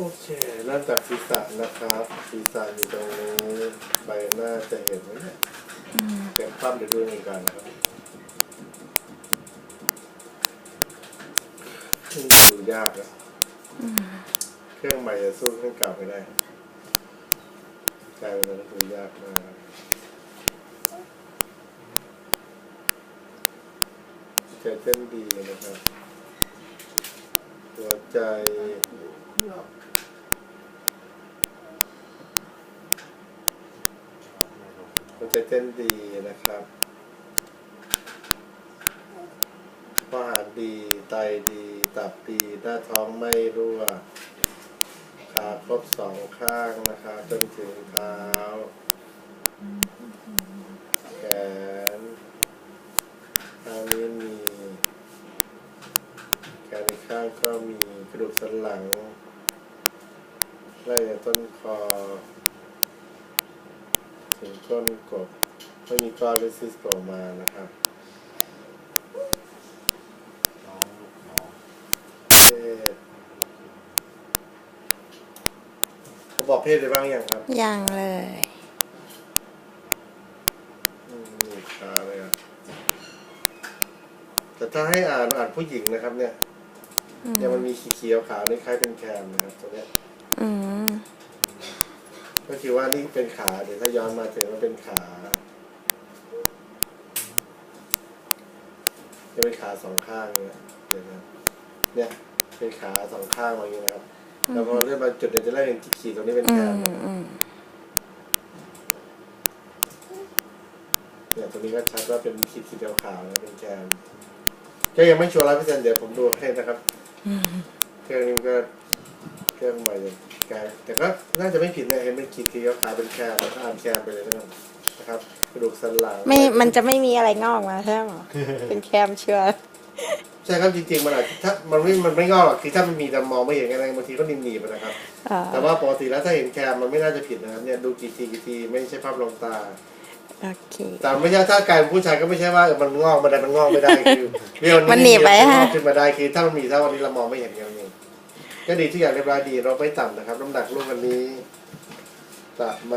โอเคเริ่มจากศีรษะนะครับศีรษะอยู่ตรงนี้ใบหน้าจะเห็นไหมเนี่ยเต็มภาพเดี๋ยวดูหนึ่งกันนะครับซึ่งดูยากนะเครื่องใหม่จะสู้เครื่องเก่าไม่ได้กลายเป็นอะไรที่ดูยากมากใจเต้นดีนะครับหัวใจ มันจะเต้นดีนะครับอาหารดี ไตดี ตับดี หน้าท้องไม่รั่ว ขาครบสองข้างนะคะ จนถึงเท้า ขนอีกข้างก็มีกระดูกสันหลังไล่จากต้นคอ ถึงก้นกบไม่มีก้อนหรือซิสโผล่มานะครับน้องน้องเพศเขาบอกเพศได้บ้างยังครับยังเลยอืมมีขาเลยอะแต่ถ้าให้อ่านอ่านผู้หญิงนะครับเนี่ย เนี่ยมันมีเขียวๆขาวนี่คล้ายเป็นแคมนะครับตัวเนี้ยอืมก็คือว่านี่เป็นขาเดี๋ยวถ้าย้อนมาถึงมันเป็นขาจะเป็นขาสองข้างเนี่ยเดี๋ยวนะเนี่ยเป็นขาสองข้างมาอย่างนี้นะครับแล้วพอเลื่อนมาจุดเดี๋ยวจะไล่เป็นขีดตรงนี้เป็นอืแคมมอืมเนี่ยตรงนี้ก็ชัดว่าเป็นขีดขีดขาวๆนะเป็นแคม ก็ยังไม่ชัวร์ร้อยเปอร์เซ็นต์เดี๋ยวผมดูให้นะครับอืมเครื่องนี้มันก็เครื่องใหม่เลยแกแต่ก็น่าจะไม่ผิดนะเห็นเป็นขีดขีดขาวๆเป็นแคมแล้วก็อ่านแคมไปเลยนะครับนะครับกระดูกสันหลังไม่มันจะไม่มีอะไรงอกมาใช่ไหมเป็นแคมเชื่อใช่ครับจริงๆมันอาจจะถ้ามันไม่มันไม่งอกหรอกคือถ้ามันมีแต่มองไม่เห็นอะไรบางทีก็นิ่มหนีบๆนะครับอ่าแต่ว่าปกติแล้วถ้าเห็นแคมมันไม่น่าจะผิดนะครับเนี่ยดูกี่ทีกี่ทีไม่ใช่ภาพลวงตา โอเค แต่ไม่ใช่ถ้าการผู้ชายก็ไม่ใช่ว่าเออมันงอกมาได้มันงอกไม่ได้คือเรียวมันหนีบไว้งฮะอกขึ้นมาได้คือถ้ามันมีถ้าวันนี้เรามองไม่เห็นอย่างนี้ก็ดีทุกอย่างเรียบร้อยดีเราไม่ต่ำนะครับน้ำหนักลูกวันนี้ประมาณ